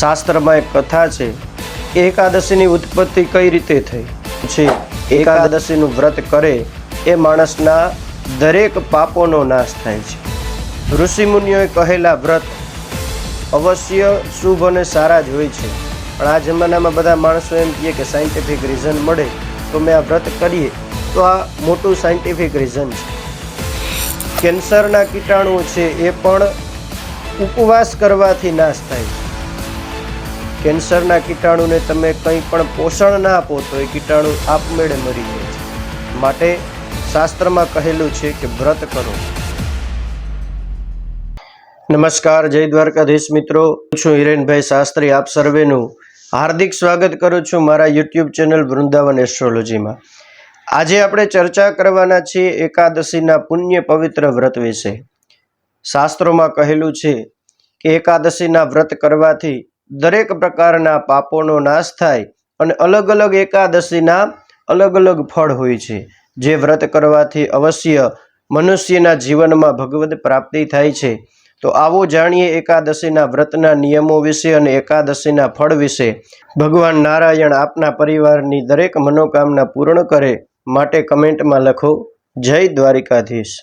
શાસ્ત્રમાં એક કથા છે, એકાદશીની ઉત્પત્તિ કઈ રીતે થઈ? છે એકાદશીનું વ્રત કરે એ માણસના દરેક પાપોનો નાશ થાય છે. ઋષિમુનિઓએ કહેલા વ્રત અવશ્ય શુભ અને સારા જ હોય છે. પણ આ જમાનામાં બધા માણસો એમ કહે કે સાયન્ટિફિક રીઝન મળે તો મેં આ વ્રત કરીએ. તો આ મોટું સાયન્ટિફિક રીઝન છે. કેન્સરના કીટાણુઓ છે એ પણ ઉપવાસ કરવાથી નાશ થાય છે. કેન્સરના કીટાણુને તમે કંઈ પણ પોષણ ના આપો તો એ કીટાણુ આપમેળે મરી જાય છે. માટે શાસ્ત્રમાં કહેલું છે કે વ્રત કરો. નમસ્કાર, જય દ્વારકાધીશ મિત્રો. છું હિરેનભાઈ શાસ્ત્રી, આપ સર્વેનું હાર્દિક સ્વાગત કરું છું મારા યુટ્યુબ ચેનલ વૃંદાવન એસ્ટ્રોલોજીમાં. આજે આપણે ચર્ચા કરવાના છીએ એકાદશીના પુણ્ય પવિત્ર વ્રત વિશે. શાસ્ત્રોમાં કહેલું છે કે એકાદશીના વ્રત કરવાથી દરેક પ્રકારના પાપોનો નાશ થાય અને અલગ અલગ એકાદશીના અલગ અલગ ફળ હોય છે. જે વ્રત કરવાથી અવશ્ય મનુષ્યના જીવનમાં ભગવદ પ્રાપ્તિ થાય છે. તો આવો જાણીએ એકાદશીના વ્રતના નિયમો વિશે અને એકાદશીના ફળ વિશે. ભગવાન નારાયણ આપના પરિવારની દરેક મનોકામના પૂર્ણ કરે માટે કમેન્ટમાં લખો. જય દ્વારિકાધીશ.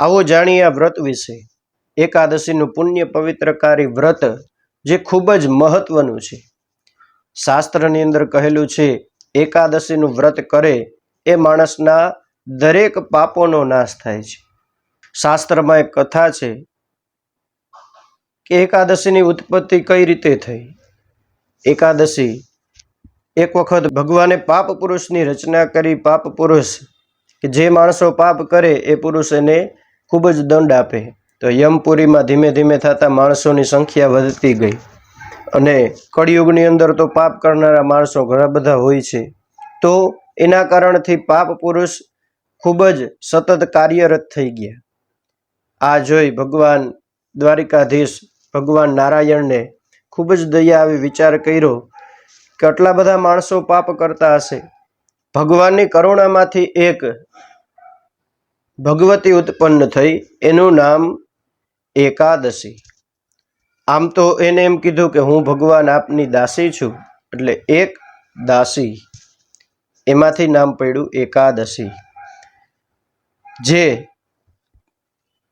આવો જાણીએ આ વ્રત વિશે. એકાદશીનું પુણ્ય પવિત્રકારી વ્રત જે ખૂબ જ મહત્વનું છે. શાસ્ત્રની અંદર કહેલું છે, એકાદશીનું વ્રત કરે એ માણસના દરેક પાપોનો નાશ થાય છે. શાસ્ત્રમાં એક કથા છે કે એકાદશીની ઉત્પત્તિ કઈ રીતે થઈ? એકાદશી એક વખત ભગવાને પાપ પુરુષની રચના કરી પાપ પુરુષ, કે જે માણસો પાપ કરે એ પુરુષ એને ખૂબ જ દંડ આપે. તો યમપુરીમાં ધીમે ધીમે થતાં માણસોની સંખ્યા વધતી ગઈ. અને કળિયુગની અંદર તો પાપ કરનારા માણસો ઘણા બધા હોય છે. તો એના કારણથી પાપ પુરુષ ખૂબ જ સતત કાર્યરત થઈ ગયા. આ જોઈ ભગવાન દ્વારિકાધીશ ભગવાન નારાયણને ખૂબ જ દયા આવી વિચાર કર્યો કે આટલા બધા માણસો પાપ કરતા હશે. ભગવાનની કરુણામાંથી એક ભગવતી ઉત્પન્ન થઈ. એનું નામ એકાદશી. આમ તો એને એમ કીધું કે હું ભગવાન આપની દાસી છું, એટલે એક દાસી. એમાંથી નામ પડ્યું એકાદશી. જે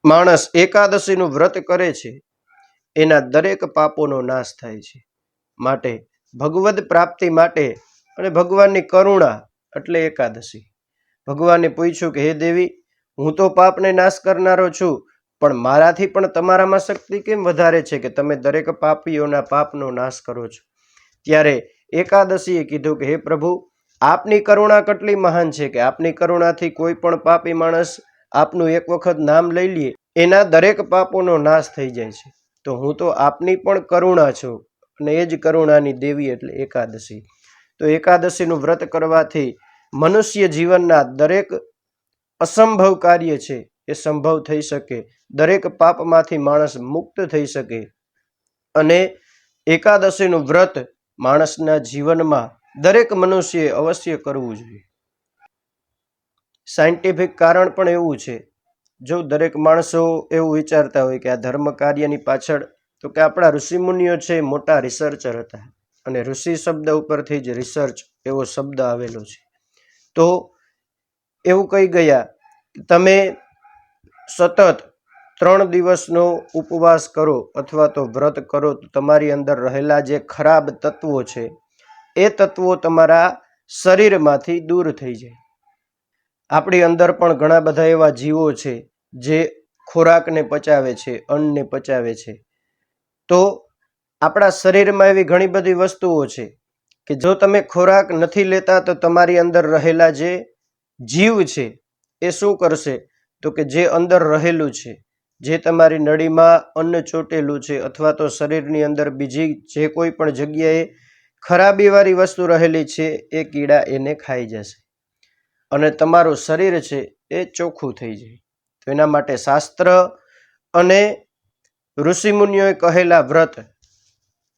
માણસ એકાદશીનું વ્રત કરે છે, એના દરેક પાપોનો નાશ થાય છે. માટે ભગવદ પ્રાપ્તિ માટે અને ભગવાનની કરુણા એટલે એકાદશી. ભગવાને પૂછ્યું કે, હે દેવી, હું તો પાપને નાશ કરનારો છું પણ મારાથી પણ તમારામાં શક્તિ કેમ વધારે છે કે તમે દરેક પાપીઓના પાપનો નાશ કરો છો? ત્યારે એકાદશીએ કીધું કે, હે પ્રભુ, આપની કરુણા કેટલી મહાન છે કે આપની કરુણાથી કોઈ પણ પાપી માણસ આપનું એક વખત નામ લઈ લઈએ એના દરેક પાપોનો નાશ થઈ જાય છે. તો હું તો આપની પણ કરુણા છું અને એ જ કરુણાની દેવી એટલે એકાદશી. તો એકાદશીનું વ્રત કરવાથી મનુષ્ય જીવનના દરેક અસંભવ કાર્ય છે. એ સંભવ થઈ શકે. દરેક પાપમાંથી માણસ મુક્ત થઈ શકે. અને એકાદશીનું વ્રત માણસના જીવનમાં દરેક મનુષ્યએ અવશ્ય કરવું જોઈએ. સાયન્ટિફિક કારણ પણ એવું છે. જો દરેક માણસો એવું વિચારતા હોય કે આ ધર્મ કાર્યની પાછળ તો કે આપણા ઋષિમુનિઓ છે મોટા રિસર્ચર હતા. અને ઋષિ શબ્દ ઉપરથી જ રિસર્ચ એવો શબ્દ આવેલો છે. તો એવું કહી ગયા, તમે સતત ત્રણ દિવસનો ઉપવાસ કરો અથવા તો વ્રત કરો તો તમારી અંદર રહેલા જે ખરાબ તત્વો છે, એ તત્વો તમારા શરીરમાંથી દૂર થઈ જાય. આપણી અંદર પણ ઘણા બધા એવા જીવો છે, જે ખોરાકને પચાવે છે, અન્નને પચાવે છે. તો આપણા શરીરમાં એવી ઘણી બધી વસ્તુઓ છે કે જો તમે ખોરાક નથી લેતા તો તમારી અંદર રહેલા જે જીવ છે, એ શું કરશે? તો કે જે અંદર રહેલું છે, જે તમારી નળીમાં અન્ન ચોટેલું છે અથવા તો શરીરની અંદર બીજી જે કોઈ પણ જગ્યાએ ખરાબીવાળી વસ્તુ રહેલી છે, એ કીડા એને ખાઈ જશે. અને તમારું શરીર છે, એ ચોખ્ખું થઈ જાય. તો એના માટે શાસ્ત્ર અને ઋષિમુનિઓએ કહેલા વ્રત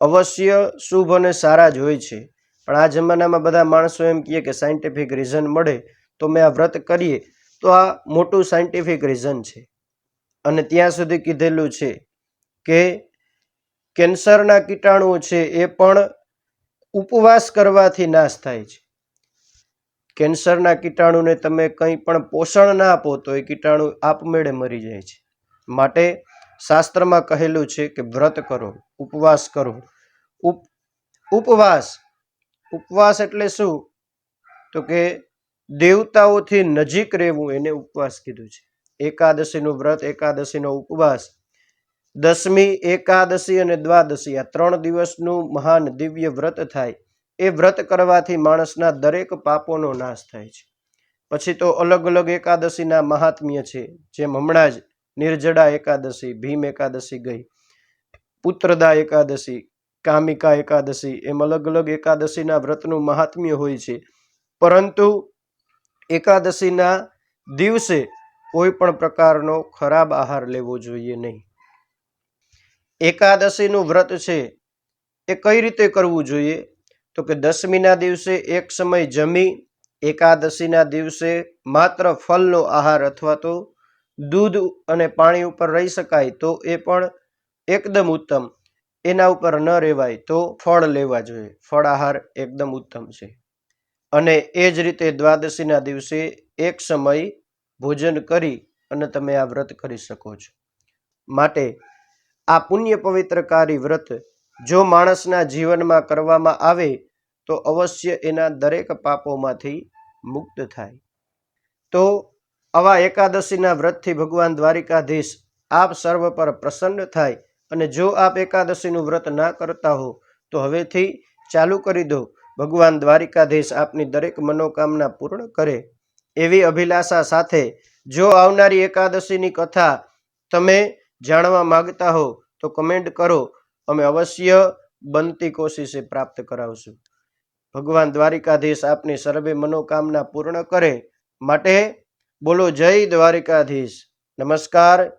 અવશ્ય શુભ અને સારા જ હોય છે. પણ આ જમાનામાં બધા માણસો એમ કહે કે સાયન્ટિફિક રીઝન મળે તો મેં આ વ્રત કરીએ. તો આ મોટું સાયન્ટિફિક રીઝન છે. અને ત્યાં સુધી કીધેલું છે કે કેન્સરના કીટાણુઓ છે એ પણ ઉપવાસ કરવાથી નાશ થાય છે. કેન્સરના કીટાણુને તમે કંઈ પણ પોષણ ના આપો તો એ કીટાણુ આપમેળે મરી જાય છે. માટે શાસ્ત્રમાં કહેલું છે કે વ્રત કરો, ઉપવાસ કરો. ઉપ, ઉપવાસ ઉપવાસ એટલે શું? તો કે દેવતાઓથી નજીક રહેવું એને ઉપવાસ કીધું છે. એકાદશીનું વ્રત, એકાદશીનો ઉપવાસ, દસમી, એકાદશી અને દ્વાદશી આ ત્રણ દિવસનું મહાન દિવ્ય વ્રત થાય. એ વ્રત કરવાથી માણસના દરેક પાપોનો નાશ થાય છે. પછી તો અલગ અલગ એકાદશીના મહાત્મ્ય છે, જેમ હમણાં જ નિર્જડા એકાદશી, ભીમ એકાદશી ગઈ, પુત્રદા એકાદશી, કામિકા એકાદશી, એમ અલગ અલગ એકાદશીના વ્રતનું મહાત્મ્ય હોય છે. પરંતુ એકાદશીના દિવસે કોઈ પણ પ્રકારનો ખરાબ આહાર લેવો જોઈએ નહીં. એકાદશીનું વ્રત છે એ કઈ રીતે કરવું જોઈએ? તો કે દસમીના દિવસે એક સમય જમી, એકાદશીના દિવસે માત્ર ફલનો આહાર અથવા તો દૂધ અને પાણી ઉપર રહી શકાય તો એ પણ એકદમ ઉત્તમ. એના ઉપર ન રહેવાય તો ફળ લેવા જોઈએ. ફળ આહાર એકદમ ઉત્તમ છે. અને એ જ રીતે દ્વાદશીના દિવસે એક સમય ભોજન કરી અને તમે આ વ્રત કરી શકો છો. માટે આ પુણ્ય પવિત્રકારી વ્રત જો માણસના જીવનમાં કરવામાં આવે તો અવશ્ય એના દરેક પાપોમાંથી મુક્ત થાય. તો આવા એકાદશીના વ્રતથી ભગવાન દ્વારિકાધીશ આપ સર્વ પર પ્રસન્ન થાય અને જો આપ એકાદશીનું વ્રત ના કરતા હો તો હવેથી ચાલુ કરી દો ભગવાન દ્વારિકાધીશ આપની દરેક મનોકામના પૂર્ણ કરે એવી અભિલાષા સાથે જો આવનારી એકાદશીની કથા તમે જાણવા માગતા હો, તો કમેન્ટ કરો. અમે અવશ્ય બનતી કોશિશે પ્રાપ્ત કરાવશું. ભગવાન દ્વારિકાધીશ આપની સર્વે મનોકામના પૂર્ણ કરે. માટે બોલો જય દ્વારિકાધીશ. નમસ્કાર.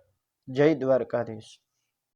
જય દ્વારકાધીશ.